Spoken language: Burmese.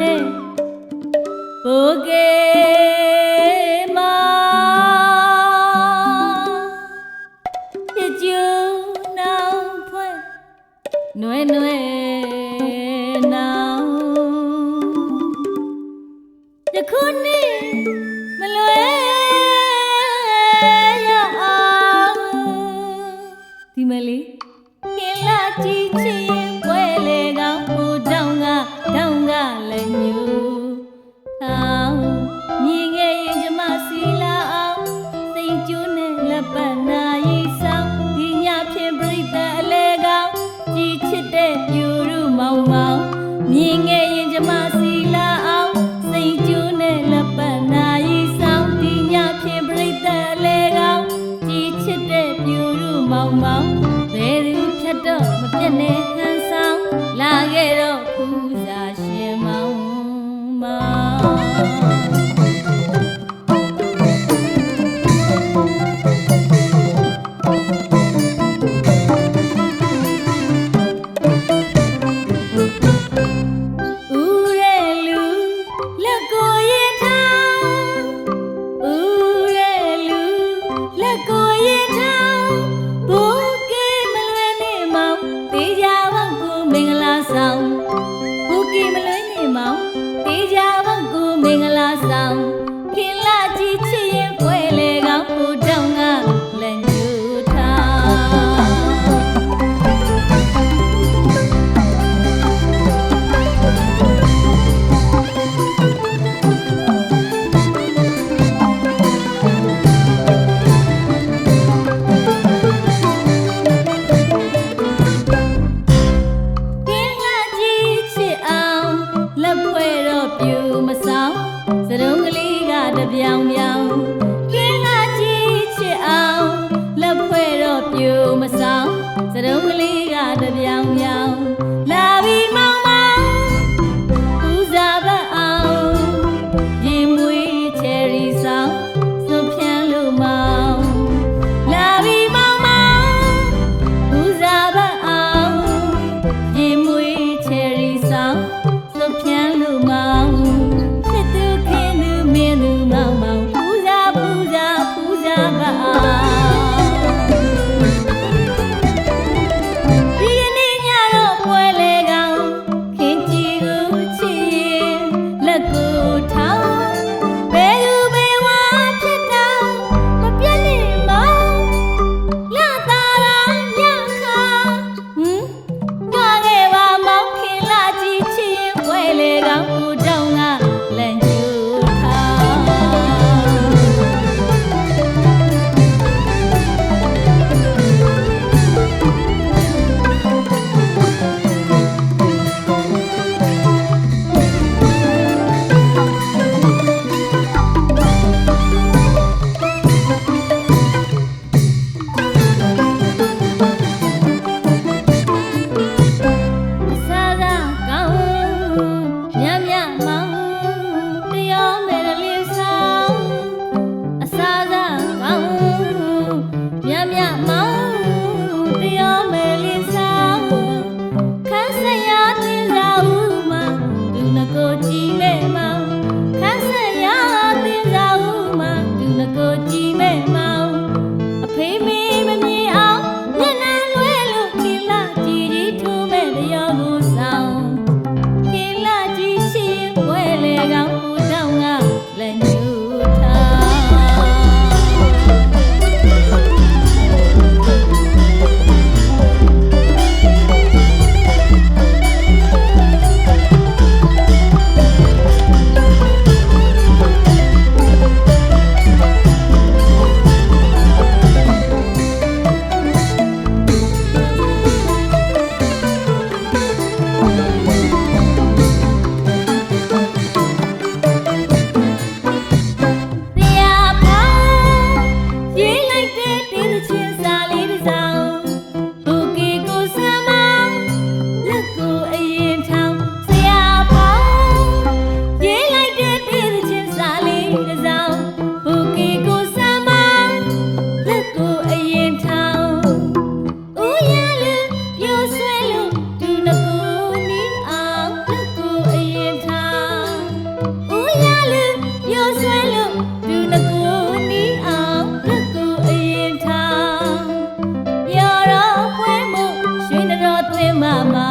နဲ့ဘိုကေမပြကျူနောင်ဖွဲ့နွဲ့နွဲ့နောင်တခုနှစ်မလွဲရအောင်ဒီမလေးကလာကြည့်ချင်း လပနာရီဆောင်ဒီညဖြင့်ပြိတအလဲကောင်ကြည်ချစ်တဲ့ပြူရုမောင်မောင်မြင်ငယ်ရင်ကျမစီလာအောင်စိတ်ကျူးနဲ့လပနာရီဆောင်ဒီညဖြင့်ပြိတအလဲကောင်ကြည်ချစ်တဲ့ပြူရုမောင်မောင်ဘယ်သူဖြတ်တော့မပြတ်နဲ့ဟန်ဆောင်လာခဲ့တော့ခူးစားရှင်မောင်မောင် တေချာဝတ်ကိုမင်္ဂလာဆောင် တပြောင်ပြောင်ကင်းလာကြီးချစ်အောင်လက်ဖွဲ့တော့ပြူမဆောင်စရုံးကလေးကတပြောင်ပြောင် mama.